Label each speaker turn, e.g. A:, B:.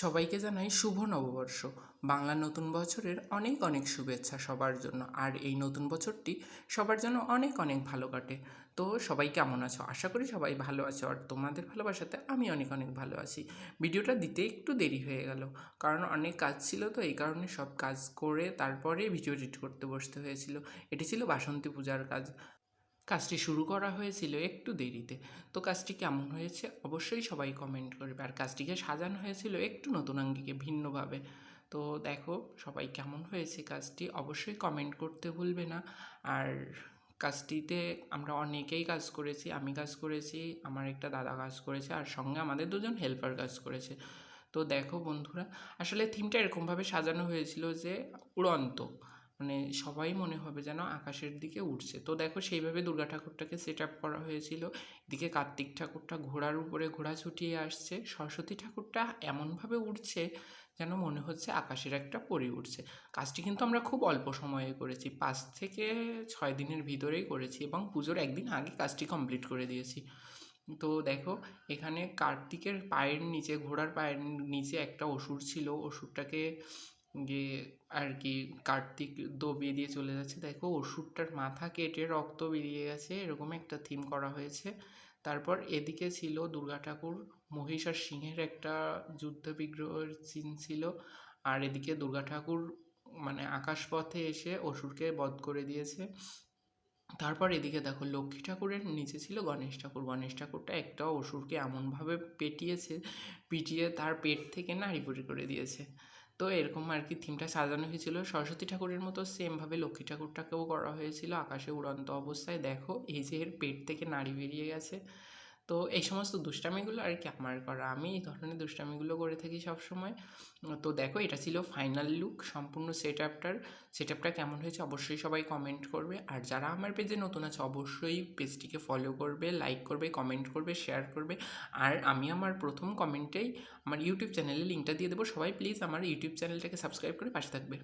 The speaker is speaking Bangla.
A: সবাইকে জানাই শুভ নববর্ষ। বাংলা নতুন বছরের অনেক অনেক শুভেচ্ছা সবার জন্য। আর এই নতুন বছরটি সবার জন্য অনেক অনেক ভালো কাটে। তো সবাই কেমন আছো? আশা করি সবাই ভালো আছো। আর তোমাদের ভালোবাসাতে আমি অনেক অনেক ভালো আছি। ভিডিওটা দিতে একটু দেরি হয়ে গেল। কারণ অনেক কাজ ছিল তো, এই কারণে সব কাজ করে তারপরে ভিডিও এডিট করতে বসতে হয়েছিল। এটি ছিল বাসন্তী পূজার কাজ। কাজটি শুরু করা হয়েছিল একটু দেরিতে। তো কাজটি কেমন হয়েছে? অবশ্যই সবাই কমেন্ট করবে। আর কাজটিকে সাজানো হয়েছিল একটু নতুন আঙ্গিকে ভিন্নভাবে। তো দেখো, সবাই কেমন হয়েছে কাজটি? অবশ্যই কমেন্ট করতে ভুলবে না। আর কাজটিতে আমরা অনেকেই কাজ করেছি, আমি কাজ করেছি, আমার একটা দাদা কাজ করেছে, আর সঙ্গে আমাদের দুজন হেল্পার কাজ করেছে। তো দেখো বন্ধুরা, আসলে থিমটা এরকমভাবে সাজানো হয়েছিল যে উড়ন্ত। মানে সবাই মনে হবে যেন আকাশের দিকে উঠছে। তো দেখো সেইভাবে দুর্গা ঠাকুরটাকে সেট আপ করা হয়েছিল। এদিকে কার্তিক ঠাকুরটা ঘোড়ার উপরে ঘোড়া ছুটিয়ে আসছে। সরস্বতী ঠাকুরটা এমনভাবে উঠছে যেন মনে হচ্ছে আকাশের একটা পরি উঠছে। কাজটি কিন্তু আমরা খুব অল্প সময়ে করেছি। পাঁচ থেকে ছয় দিনের ভিতরেই করেছি এবং পুজোর একদিন আগে কাজটি কমপ্লিট করে দিয়েছি। তো দেখো এখানে কার্তিকের পায়ের নিচে, ঘোড়ার পায়ের নিচে একটা অসুর ছিল। অসুরটাকে গিয়ে আর কি কার্তিক দবিয়ে দিয়ে চলে যাচ্ছে। দেখো ওষুধটার মাথা কেটে রক্ত বেরিয়ে গেছে, এরকম একটা থিম করা হয়েছে। তারপর এদিকে ছিল দুর্গা ঠাকুর, মহিষ আর সিংহের একটা যুদ্ধ বিগ্রহের চিন ছিল। আর এদিকে দুর্গা ঠাকুর মানে আকাশপথে এসে অসুরকে বধ করে দিয়েছে। তারপর এদিকে দেখো লক্ষ্মী ঠাকুরের নিচে ছিল গণেশ ঠাকুর। গণেশ ঠাকুরটা একটা অসুরকে এমনভাবে পেটিয়েছে, পিটিয়ে তার পেট থেকে নাড়িপুড়ি করে দিয়েছে। তো এরকম আর কি থিমটা সাজানো হয়েছিল। সরস্বতী ঠাকুরের মতো সেমভাবে লক্ষ্মী ঠাকুরটাকেও করা হয়েছিল। আকাশে উড়ন্ত অবস্থায়। দেখো, এই যে এর পেট থেকে নাড়ি বেরিয়ে গেছে। তো এই সমস্ত দুষ্টামিগুলো আর কি আমার করা। আমি এই ধরনের দুষ্টামিগুলো করে থাকি সব সময় তো দেখো, এটা ছিল ফাইনাল লুক সম্পূর্ণ সেট আপটার সেট আপটা কেমন হয়েছে অবশ্যই সবাই কমেন্ট করবে। আর যারা আমার পেজে নতুন আছে, অবশ্যই পেজটিকে ফলো করবে লাইক করবে কমেন্ট করবে শেয়ার করবে। আর আমি আমার প্রথম কমেন্টেই আমার ইউটিউব চ্যানেলের লিঙ্কটা দিয়ে দেবো। সবাই প্লিজ আমার ইউটিউব চ্যানেলটাকে সাবস্ক্রাইব করে পাশে থাকবে।